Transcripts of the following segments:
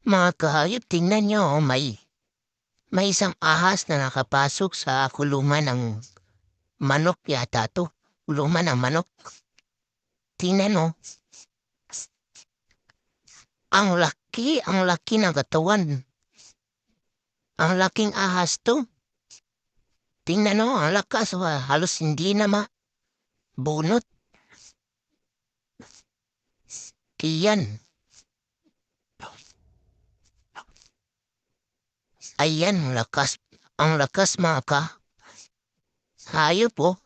Mga kahayop, tingnan nyo, oh, may, may isang ahas na nakapasok sa kulungan ng manok yata to. Kulungan ng manok. Tingnan mo. Ang laki, ang laki ng katawan. Ang laking ahas to. Tingnan mo, ang lakas. wa, Halos hindi na ma bunot. Iyan. Ayan, lakas. Ang lakas mga ka. Hayop po.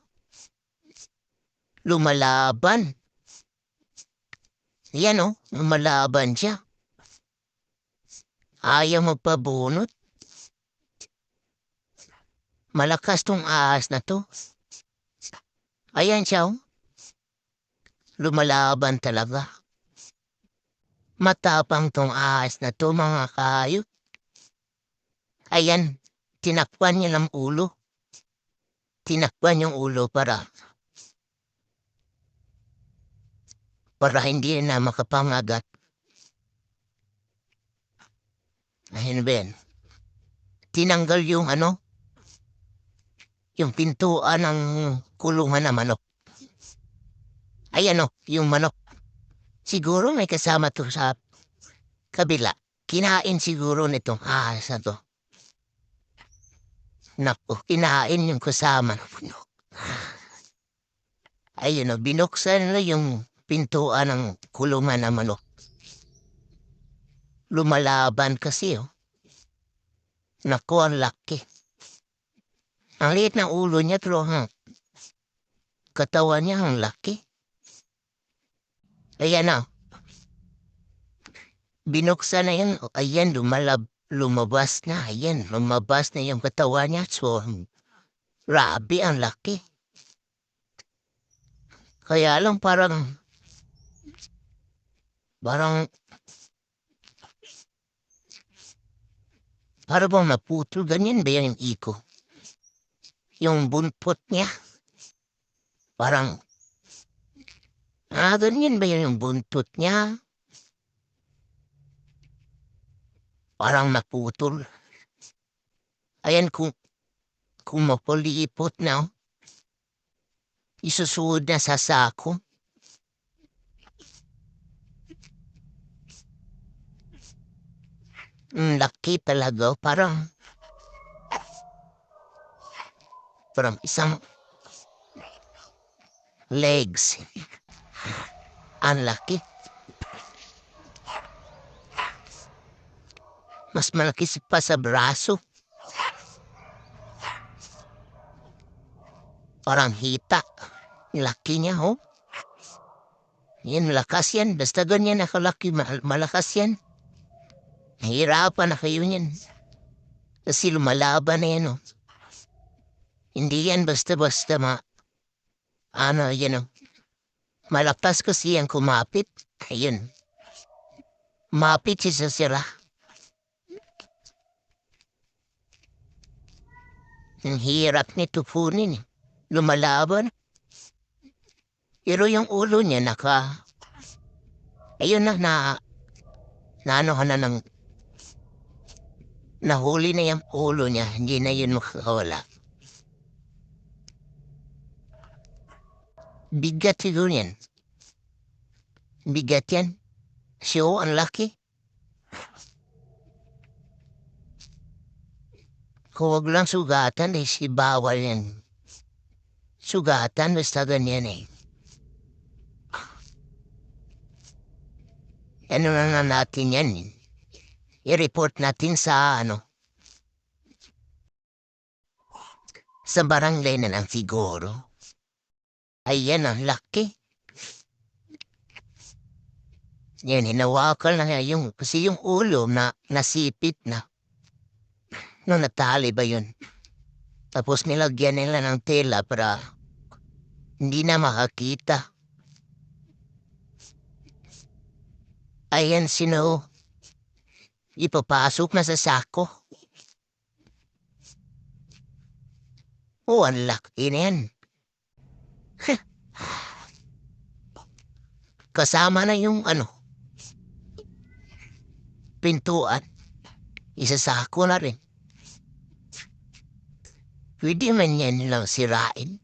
Lumalaban. Yan o, lumalaban siya. Ayaw magpabunot. Malakas tong ahas na to. Ayan siya o. Lumalaban talaga. Matapang tong ahas na to mga kahayop. Ayan, tinakpan niya ng ulo. Tinakpan yung ulo para para hindi na makapangagat. Ayun yan? Tinanggal yung ano, yung pintuan ng kulungan na manok. Ayan o, yung manok. Siguro may kasama to sa kabila. Kinain siguro nitong ahas na to. Naku, kinain yung kasama ng manok. Ayun o, binuksan nila yung pintuan ng kulungan ng manok. Lumalaban kasi oh. Naku, ang laki. Ang liit ng ulo niya pero ang katawan niya ang laki. Ayan na. Binuksan na yan. Ayan, lumalab, lumabas na. Ayan, lumabas na yung katawan niya. So, grabe, ang laki. Kaya lang parang, parang, para bang naputol. Ganyan ba yan yung iko? Yung buntot niya. Parang, ah, ganyan ba yan yung buntot niya? Parang naputol. Ayan kung, kung mapulipot na, oh. isusuod na sa sako. Ang laki talaga, oh. parang, parang isang legs. Ang laki. Mas malaki pa sa braso. Parang hita. Laki niya, oh. Yan, malakas yan. Basta ganyan nakalaki, ma- malakas yan. Nahirapan na kayo yan. Kasi lumalaban na yan, oh. Hindi yan basta-basta ma... Ano, yan, oh. Malakas kasi yan kumapit. Ayun. Mapit siya sa sira. Ang hirap nito punin. eh. Lumalaban. Pero yung ulo niya naka... Ayun na, na... Naano ka na ng... Nahuli na yung ulo niya. Hindi na yun makakawala. Bigat siguro yan. Bigat yan. Siyo, ang laki. Kung wag lang sugatan, eh, si bawal yan. Sugatan, basta ganyan eh. Ano na na natin yan? eh. I-report natin sa ano? Sa barangay na lang siguro. Ayan ang laki. Yan, hinawakan na yung, kasi yung ulo na nasipit na. No, natali ba yun? Tapos nilagyan nila ng tela para hindi na makakita. Ayan, sino? Ipapasok na sa sako. Oh, ang laki na yan. Kasama na yung ano. pintuan. Isasako na rin. Pwede man yan nilang sirain.